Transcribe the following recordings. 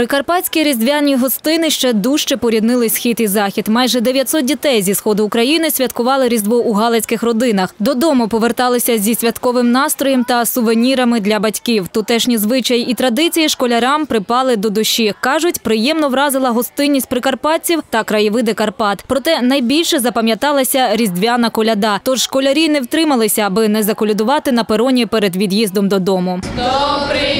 Прикарпатські різдвяні гостини ще дужче поріднили схід і захід. Майже 900 дітей зі сходу України святкували різдво у галицьких родинах. Додому поверталися зі святковим настроєм та сувенірами для батьків. Тутешні звичаї і традиції школярам припали до душі. кажуть, приємно вразила гостинність прикарпатців та краєвиди Карпат. Проте найбільше запам'яталася різдвяна коляда. Тож школярі не втрималися, аби не заколядувати на пероні перед від'їздом додому. Добрий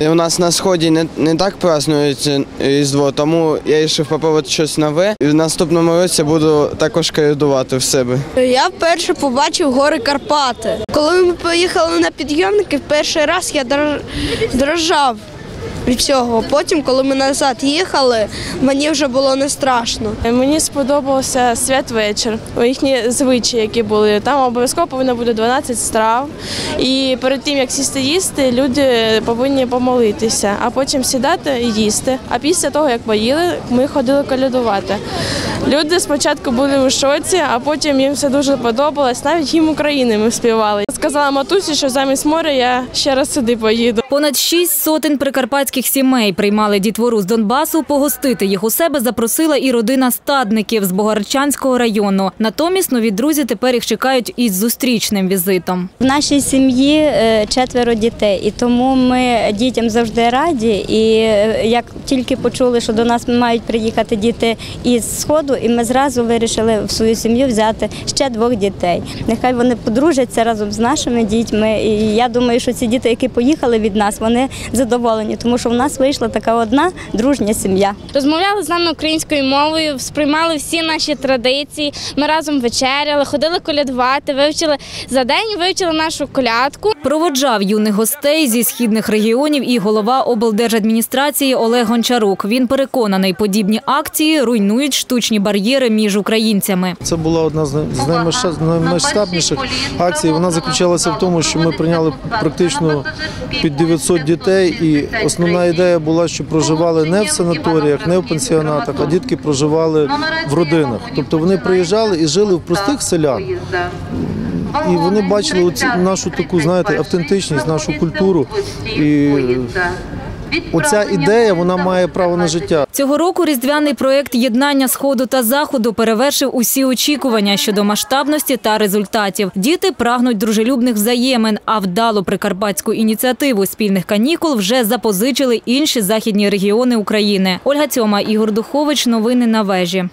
У нас на сході не, не так празднують Різдво, тому я вирішив попробувати щось нове. І в наступному році буду також колядувати в себе. Я вперше побачив гори Карпати. Коли ми поїхали на підйомники, перший раз я дрож- дрожав від цього. Потім, коли ми назад їхали, мені вже було не страшно. Мені сподобався святвечір, їхні звичаї, які були. Там обов'язково повинно бути 12 страв. І перед тим, як сісти їсти, люди повинні помолитися, а потім сідати і їсти. А після того, як поїли, ми ходили колядувати. Люди спочатку були у шоці, а потім їм все дуже подобалось. Навіть їм України ми співали. Сказала матусі, що замість моря я ще раз сюди поїду. Понад шість сотень прикарпатських сімей приймали дітвору з Донбасу. Погостити їх у себе запросила і родина стадників з Богарчанського району. Натомість нові друзі тепер їх чекають із зустрічним візитом. В нашій сім'ї е, четверо дітей, і тому ми дітям завжди раді. І е, як тільки почули, що до нас мають приїхати діти із сходу, і ми зразу вирішили в свою сім'ю взяти ще двох дітей. Нехай вони подружаться разом з нашими дітьми. І я думаю, що ці діти, які поїхали від нас, вони задоволені, тому що в нас вийшла така одна дружня сім'я. розмовляли з нами українською мовою, сприймали всі наші традиції. Ми разом вечеряли, ходили колядувати, вивчили за день, вивчили нашу колядку. Проводжав юних гостей зі східних регіонів і голова облдержадміністрації Олег Гончарук. Він переконаний, подібні акції руйнують штучні бар'єри між українцями. Це була одна з най- наймасштабніших акцій. Вона заключалася в тому, що ми прийняли практично під 900 дітей, і основна ідея була, що проживали не в санаторіях, не в пансіонатах, а дітки проживали в родинах. Тобто вони приїжджали і жили в простих селян. І вони бачили нашу таку, знаєте, автентичність, нашу культуру. І оця ідея вона має право на життя. Цього року різдвяний проєкт єднання сходу та заходу перевершив усі очікування щодо масштабності та результатів. Діти прагнуть дружелюбних взаємин, а вдалу прикарпатську ініціативу спільних канікул вже запозичили інші західні регіони України. Ольга Цьома, Ігор Духович. Новини на вежі.